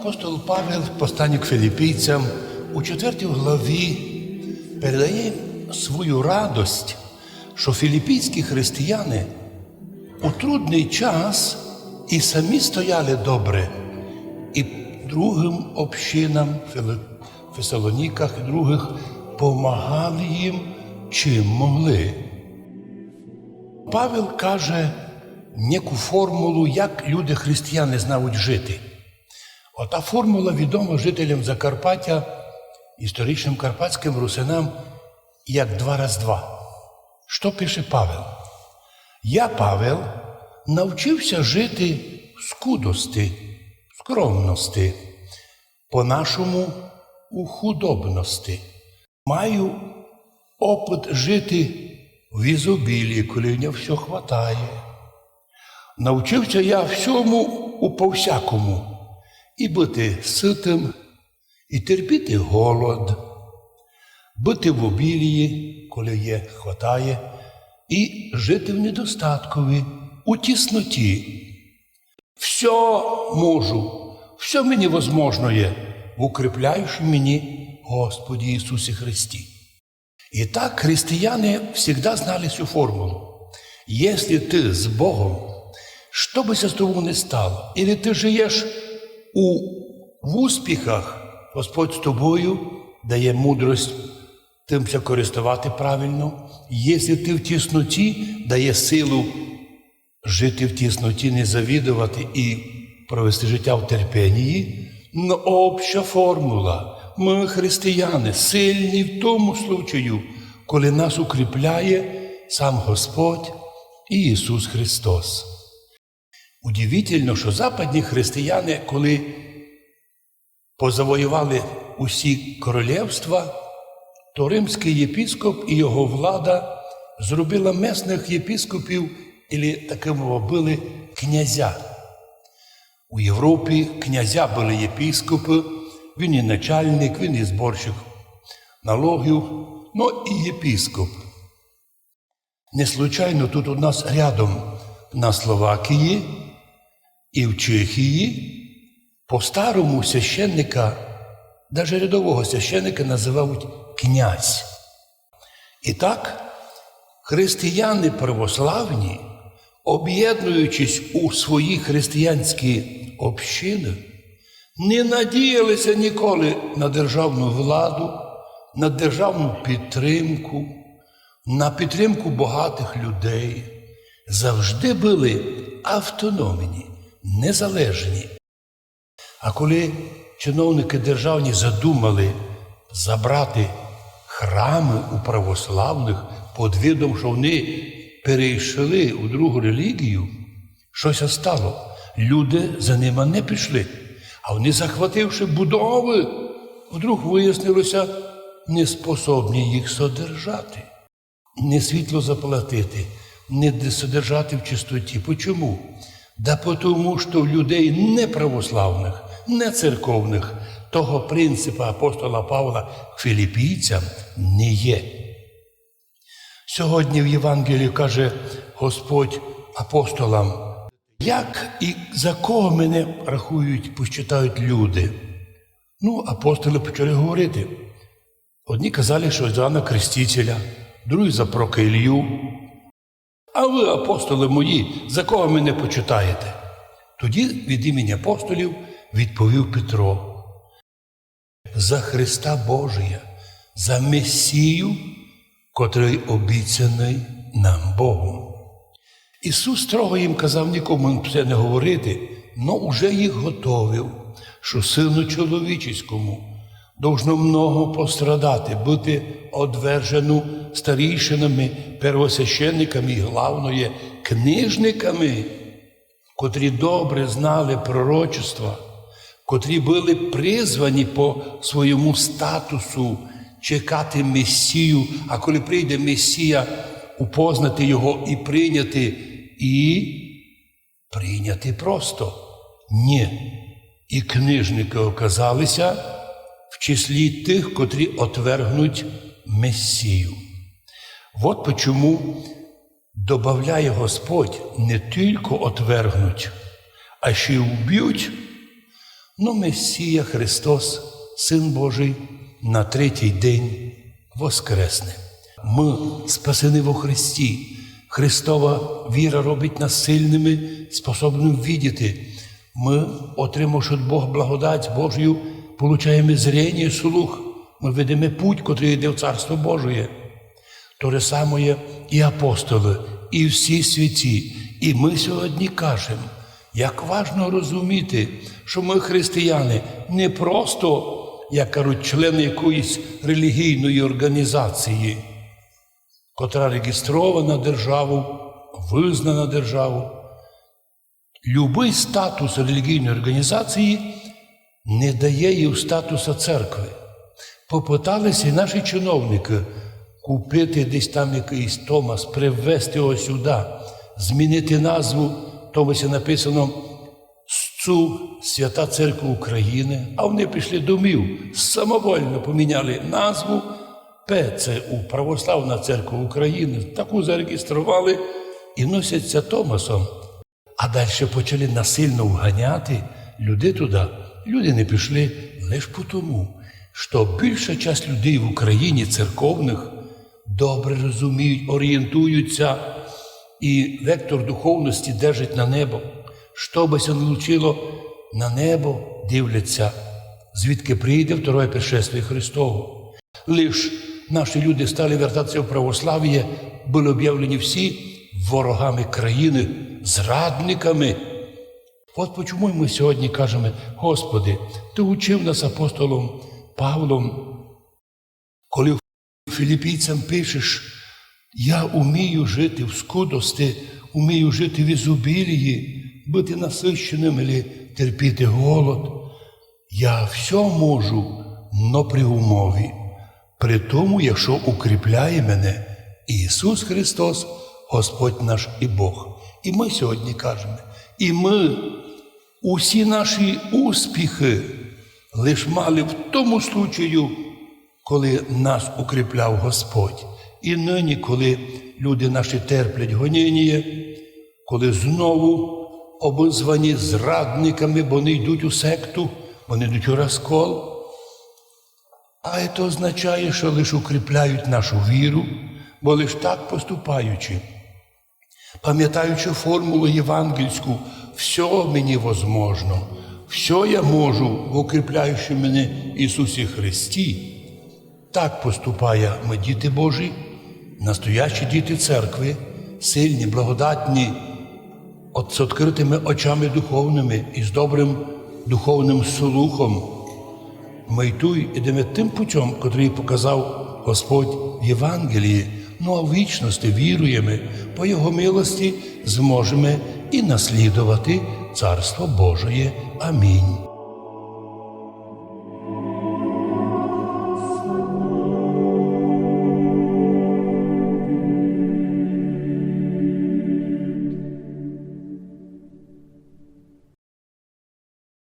Апостол Павел, посланник філіппійцям, у 4 главі передає свою радость, що філіппійські християни у трудний час і самі стояли добре, і другим общинам, Фесалоніках і других помагали їм, чим могли. Павел каже неку формулу, як люди християни знають жити. Ота формула відома жителям Закарпаття, історичним карпатським русинам, як два раз два. Що пише Павел? Я, Павел, навчився жити в скудості, скромності, по-нашому у худобності. Маю опит жити в ізобілії, коли в все хватає. Навчився я всьому у повсякому і бути ситим, і терпіти голод, бути в обілії, коли є, хватає, і жити в недостаткові, у тісноті. Все можу, все мені возможно є, в укріпляючи мені Господі Ісусі Христі. І так християни завжди знали цю формулу. Если ти з Богом, що би з тобою не стало, і ти живеш у, в успіхах, Господь з тобою дає мудрость тимся користувати правильно. Якщо ти в тісноті, дає силу жити в тісноті, не завідувати і провести життя в терпенні. Но обща формула. Ми, християни, сильні в тому случаю, коли нас укріпляє сам Господь і Ісус Христос. Удивительно, що западні християни, коли позавоювали усі королівства, то римський єпіскоп і його влада зробила месних єпіскопів, і такими були князя. У Європі князя були єпіскопи, він і начальник, він і зборщик налогів, ну і єпіскоп. Не случайно тут у нас рядом на Словакії і в Чехії по-старому священника, навіть рядового священника називають князь. І так, християни православні, об'єднуючись у свої християнські общини, не надіялися ніколи на державну владу, на державну підтримку, на підтримку багатих людей. Завжди були автономні, незалежні. А коли чиновники державні задумали забрати храми у православних під видом, що вони перейшли у другу релігію, щось стало. Люди за ними не пішли. А вони, захвативши будови, вдруг вияснилося, не способні їх содержати, не світло заплатити, не содержати в чистоті. Почому? Да тому, що в людей не православних, не церковних того принципа апостола Павла філіппійцям не є. Сьогодні в Євангелії каже Господь апостолам, як і за кого мене рахують, почитають люди. Ну, апостоли почали говорити. Одні казали, що за Анна Крестителя, другі за Прока Ілью. А ви, апостоли мої, за кого мене почитаєте? Тоді від імені апостолів відповів Петро. За Христа Божия, за Месію, котрий обіцяний нам Богом. Ісус строго їм казав нікому це не говорити, но уже їх готовив, що сину чоловічеському должно много пострадати, бути одвержену старійшинами, первосвященниками і главное, книжниками, котрі добре знали пророчества, котрі були призвані по своєму статусу чекати Месію, а коли прийде Месія, упознати його і прийняти, і прийняти просто. Ні. І книжники оказалися в числі тих, котрі отвергнуть Месію. От почому добавляє Господь не тільки отвергнуть, а ще й уб'ють, Ну, Месія Христос, Син Божий, на третій день воскресне. Ми спасені во Христі. Христова віра робить нас сильними, способними видіти. Ми, отримавши Бога благодать Божою, получаємо зрення і слух. Ми ведемо путь, котрий йде в Царство Божє. То же саме і апостоли, і всі святі. І ми сьогодні кажемо, як важно розуміти, що ми християни не просто, як кажуть, члени якоїсь релігійної організації, котра реєстрована державу, визнана державу. Любий статус релігійної організації не дає їй статусу церкви. Попиталися і наші чиновники купити десь там якийсь Томас, привезти його сюди, змінити назву, Томасі написано «Сцу Свята Церква України, а вони пішли домів, самовольно поміняли назву ПЦУ, Православна Церква України, таку зареєстрували і носяться Томасом. А далі почали насильно вганяти людей туди. Люди не пішли лише тому, що більша частина людей в Україні церковних добре розуміють, орієнтуються і вектор духовності держить на небо. Що би се не лучило, на небо дивляться, звідки прийде второе пришествие Христово. Лиш наші люди стали вертатися в православ'я, були об'явлені всі ворогами країни, зрадниками. От чому ми сьогодні кажемо, Господи, Ти учив нас апостолом Павлом, коли філіпійцям пишеш, я умію жити в скудості, умію жити в ізобілії, бути насищеним і терпіти голод. Я все можу, но при умові, при тому, якщо укріпляє мене Ісус Христос, Господь наш і Бог. І ми сьогодні кажемо, і ми усі наші успіхи лиш мали в тому случаю, коли нас укріпляв Господь. І нині, коли люди наші терплять гоніння, коли знову обозвані зрадниками, бо вони йдуть у секту, вони йдуть у розкол. А це означає, що лише укріпляють нашу віру, бо лише так поступаючи, пам'ятаючи формулу євангельську, все мені возможно, все я можу в укріпляючи мене Ісусі Христі. Так поступає ми, діти Божі, настоящі діти церкви, сильні, благодатні, от з відкритими очами духовними і з добрим духовним слухом. Ми й ідемо тим путем, котрий показав Господь в Євангелії. Ну а в вічності віруємо, по Його милості зможемо і наслідувати Царство Божоє. Амінь.